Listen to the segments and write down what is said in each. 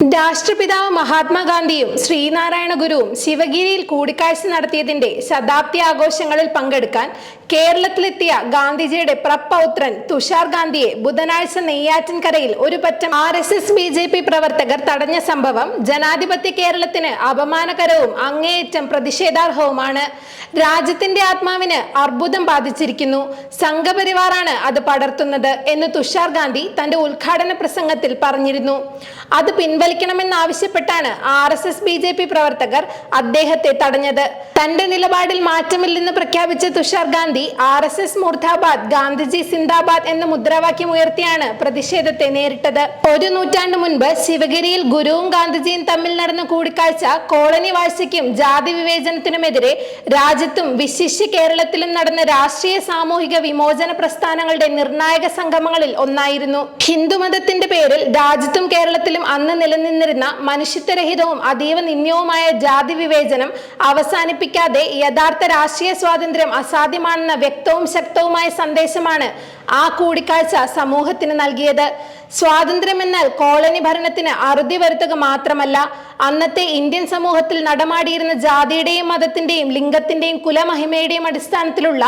രാഷ്ട്രപിതാവ് മഹാത്മാഗാന്ധിയും ശ്രീനാരായണ ഗുരുവും ശിവഗിരിയിൽ കൂടിക്കാഴ്ച നടത്തിയതിന്റെ ശതാബ്ദി ആഘോഷങ്ങളിൽ പങ്കെടുക്കാൻ കേരളത്തിലെത്തിയ ഗാന്ധിജിയുടെ പ്രപൗത്രൻ തുഷാർ ഗാന്ധിയെ ബുധനാഴ്ച നെയ്യാറ്റിൻകരയിൽ ഒരു പറ്റം R S S B J P പ്രവർത്തകർ തടഞ്ഞ സംഭവം ജനാധിപത്യ കേരളത്തിന് അപമാനകരവും അങ്ങേയറ്റം പ്രതിഷേധാർഹവുമാണ്. രാജ്യത്തിന്റെ ആത്മാവിന് അർബുദം ബാധിച്ചിരിക്കുന്നു. സംഘപരിവാറാണ് അത് പടർത്തുന്നത് എന്ന് തുഷാർ ഗാന്ധി തന്റെ ഉദ്ഘാടന പ്രസംഗത്തിൽ പറഞ്ഞിരുന്നു. അത് പിൻവലിക്കണമെന്നാവശ്യപ്പെട്ടാണ് R S S B J P പ്രവർത്തകർ അദ്ദേഹത്തെ തടഞ്ഞത്. തന്റെ നിലപാടിൽ മാറ്റമില്ലെന്ന് പ്രഖ്യാപിച്ച Tushar Gandhi R S S murdabad Gandhiji സിന്ദാബാദ് എന്ന മുദ്രാവാക്യം ഉയർത്തിയാണ് പ്രതിഷേധത്തെ നേരിട്ടത്. ഒരു നൂറ്റാണ്ട് മുൻപ് ശിവഗിരിയിൽ ഗുരുവും ഗാന്ധിജിയും തമ്മിൽ നടന്ന കൂടിക്കാഴ്ച കോളനി വാഴ്ചയ്ക്കും ജാതി വിവേചനത്തിനുമെതിരെ രാജ്യത്തും വിശിഷ്യ കേരളത്തിലും നടന്ന രാഷ്ട്രീയ സാമൂഹിക വിമോചന പ്രസ്ഥാനങ്ങളുടെ നിർണായക സംഗമങ്ങളിൽ ഒന്നായിരുന്നു. ഹിന്ദുമതത്തിന്റെ പേരിൽ രാജ്യത്തും കേരളത്തിലും അന്ന് നിലനിന്നിരുന്ന മനുഷ്യത്വരഹിതവും അതീവ നിന്ദ്യവുമായ ജാതി വിവേചനം അവസാനിപ്പിക്കാതെ യഥാർത്ഥ രാഷ്ട്രീയ സ്വാതന്ത്ര്യം അസാധ്യമാണെന്ന വ്യക്തവും ശക്തവുമായ സന്ദേശമാണ് ആ കൂടിക്കാഴ്ച സമൂഹത്തിന് നൽകിയത്. സ്വാതന്ത്ര്യം എന്നാൽ കോളനി ഭരണത്തിന് അറുതി വരുത്തുക മാത്രമല്ല അന്നത്തെ ഇന്ത്യൻ സമൂഹത്തിൽ നടമാടിയിരുന്ന ജാതിയുടെയും മതത്തിന്റെയും ലിംഗത്തിന്റെയും കുലമഹിമയുടെയും അടിസ്ഥാനത്തിലുള്ള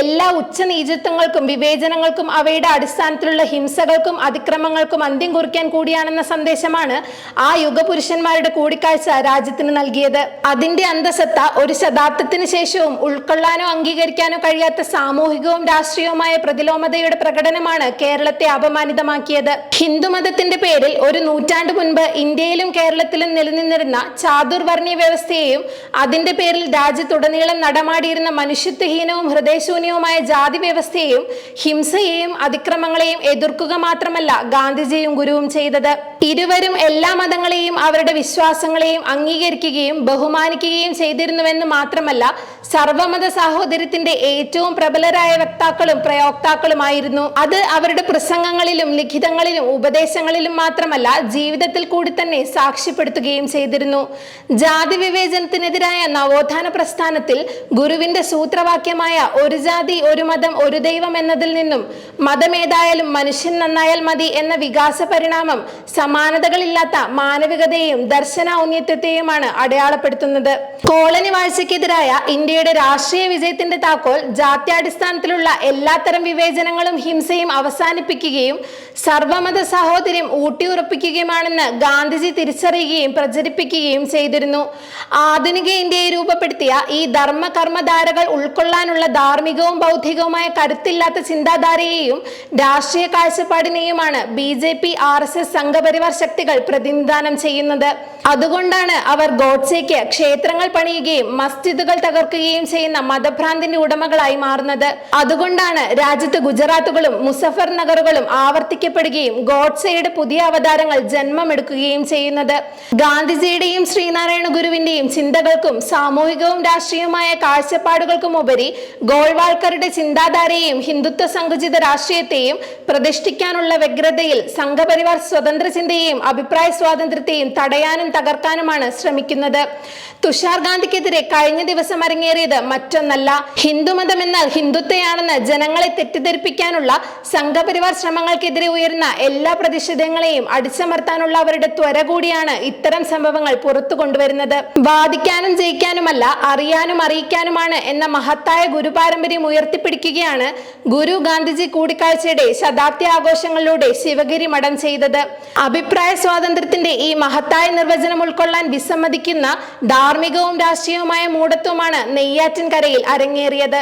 എല്ലാ ഉച്ചനീചത്വങ്ങൾക്കും വിവേചനങ്ങൾക്കും അവയുടെ അടിസ്ഥാനത്തിലുള്ള ഹിംസകൾക്കും അതിക്രമങ്ങൾക്കും അന്ത്യം കുറിക്കാൻ കൂടിയാണെന്ന സന്ദേശമാണ് ആ യുഗപുരുഷന്മാരുടെ കൂടിക്കാഴ്ച രാജ്യത്തിന് നൽകിയത്. അതിന്റെ അന്തസത്ത ഒരു ശതാബ്ദത്തിന് ശേഷവും ഉൾക്കൊള്ളാനോ അംഗീകരിക്കാനോ കഴിയാത്ത സാമൂഹികവും രാഷ്ട്രീയവുമായ പ്രതിലോമതയുടെ പ്രകടനമാണ് കേരളത്തെ അപമാനിതമാക്കിയത്. ഹിന്ദുമതത്തിന്റെ പേരിൽ ഒരു നൂറ്റാണ്ട് മുൻപ് ഇന്ത്യയിലും കേരളത്തിലും നിലനിന്നിരുന്ന ചാതുർവർണീയ വ്യവസ്ഥയെയും അതിന്റെ പേരിൽ രാജ്യത്തുടനീളം നടമാടിയിരുന്ന മനുഷ്യത്വഹീനവും ഹൃദയശൂന്യവുമായ ജാതി വ്യവസ്ഥയെയും ഹിംസയെയും അതിക്രമങ്ങളെയും എതിർക്കുക മാത്രമല്ല ഗാന്ധിജിയും ഗുരുവും ചെയ്തത്. ഇരുവരും എല്ലാ മതങ്ങളെയും അവരുടെ വിശ്വാസങ്ങളെയും അംഗീകരിക്കുകയും ബഹുമാനിക്കുകയും ചെയ്തിരുന്നുവെന്ന് മാത്രമല്ല സർവമത സാഹോദര്യത്തിന്റെ ഏറ്റവും പ്രബലരായ വക്താക്കളും പ്രയോക്താക്കളുമായിരുന്നു. അത് അവരുടെ പ്രസംഗങ്ങളിലും ലിഖിതങ്ങളിലും ഉപദേശങ്ങളിലും മാത്രമല്ല ജീവിതത്തിൽ കൂടി തന്നെ സാക്ഷ്യപ്പെടുത്തുകയും ചെയ്തിരുന്നു. ജാതി വിവേചനത്തിനെതിരായ നവോത്ഥാന പ്രസ്ഥാനത്തിൽ ഗുരുവിന്റെ സൂത്രവാക്യമായ ഒരു ജാതി ഒരു മതം ഒരു ദൈവം എന്നതിൽ നിന്നും മതമേതായാലും മനുഷ്യൻ നന്നായാൽ മതി എന്ന വികാസ പരിണാമം സമാനതകളില്ലാത്ത മാനവികതയെയും ദർശന ഔന്നത്യത്തെയുമാണ് അടയാളപ്പെടുത്തുന്നത്. കോളനി വാഴ്ചയ്ക്കെതിരായ ഇന്ത്യയുടെ രാഷ്ട്രീയ വിജയത്തിന്റെ താക്കോൽ ജാത്യാടിസ്ഥാനത്തിലുള്ള എല്ലാത്തരം വിവേചനങ്ങളും ഹിംസയും അവസാനിപ്പിക്കുകയും സർവമത സഹോദര്യം ഊട്ടിയുറപ്പിക്കുകയുമാണെന്ന് ഗാന്ധിജി തിരിച്ചറിയുകയും പ്രചരിപ്പിക്കുകയും ചെയ്തിരുന്നു. ആധുനിക ഇന്ത്യയെ രൂപപ്പെടുത്തിയ ഈ ധർമ്മ കർമ്മധാരകൾ ഉൾക്കൊള്ളാനുള്ള ധാർമ്മികവും ബൗദ്ധികവുമായ കരുത്തില്ലാത്ത ചിന്താധാരയെയും രാഷ്ട്രീയ കാഴ്ചപ്പാടിനെയുമാണ് B J P R S S Sangh Parivar ശക്തികൾ പ്രതിനിധാനം ചെയ്യുന്നത്. അതുകൊണ്ടാണ് അവർ ഗോഡ്സേക്ക് ക്ഷേത്രങ്ങൾ പണിയുകയും മസ്ജിദുകൾ തകർക്കുകയും ചെയ്യുന്ന മതഭ്രാന്തിന്റെ ഉടമകളായി മാറുന്നത്. അതുകൊണ്ടാണ് രാജ്യത്ത് ഗുജറാത്തുകളും മുസഫർ നഗറുകളും ആവർത്തിക്കപ്പെടുകയും ഗോഡ്സയുടെ പുതിയ അവതാരങ്ങൾ ജന്മമെടുക്കുകയും ചെയ്യുന്നത്. ഗാന്ധിജിയുടെയും ശ്രീനാരായണ ഗുരുവിന്റെയും ചിന്തകൾക്കും സാമൂഹികവും രാഷ്ട്രീയവുമായ കാഴ്ചപ്പാടുകൾക്കും ഉപരി ഗോൾവാൾക്കറുടെ ചിന്താധാരയെയും ഹിന്ദുത്വ സങ്കുചിത രാഷ്ട്രീയത്തെയും പ്രതിഷ്ഠിക്കാനുള്ള വ്യഗ്രതയിൽ സംഘപരിവാർ സ്വതന്ത്ര ചിന്തയെയും അഭിപ്രായ സ്വാതന്ത്ര്യത്തെയും തടയാനും തകർക്കാനുമാണ് ശ്രമിക്കുന്നത്. തുഷാർ ഗാന്ധിക്കെതിരെ കഴിഞ്ഞ ദിവസം അരങ്ങേറിയത് മറ്റൊന്നല്ല. ഹിന്ദുമതം എന്നാൽ ഹിന്ദുത്വയാണെന്ന് ജനങ്ങളെ തെറ്റിദ്ധരിപ്പിക്കാനുള്ള സംഘപരിവാർ ശ്രമങ്ങൾക്കെതിരെ ഉയരുന്ന എല്ലാ പ്രതിഷേധങ്ങളെയും അടിച്ചമർത്താനുള്ള അവരുടെ ത്വര കൂടിയാണ് ഇത്തരം സംഭവങ്ങൾ പുറത്തു കൊണ്ടുവരുന്നത്. വാദിക്കാനും ജയിക്കാനുമല്ല അറിയാനും അറിയിക്കാനുമാണ് എന്ന മഹത്തായ ഗുരുപാരമ്പര്യം ഉയർത്തിപ്പിടിക്കുകയാണ് ഗുരു ഗാന്ധിജി കൂടിക്കാഴ്ചയുടെ ശതാബ്ദി ആഘോഷങ്ങളിലൂടെ ശിവഗിരി മഠം ചെയ്തത്. അഭിപ്രായ സ്വാതന്ത്ര്യത്തിന്റെ ഈ മഹത്തായ നിർവചനം ഉൾക്കൊള്ളാൻ വിസമ്മതിക്കുന്ന ധാർമ്മികവും രാഷ്ട്രീയവുമായ മൂഢത്വമാണ് നെയ്യാറ്റിൻകരയിൽ അരങ്ങേറിയത്.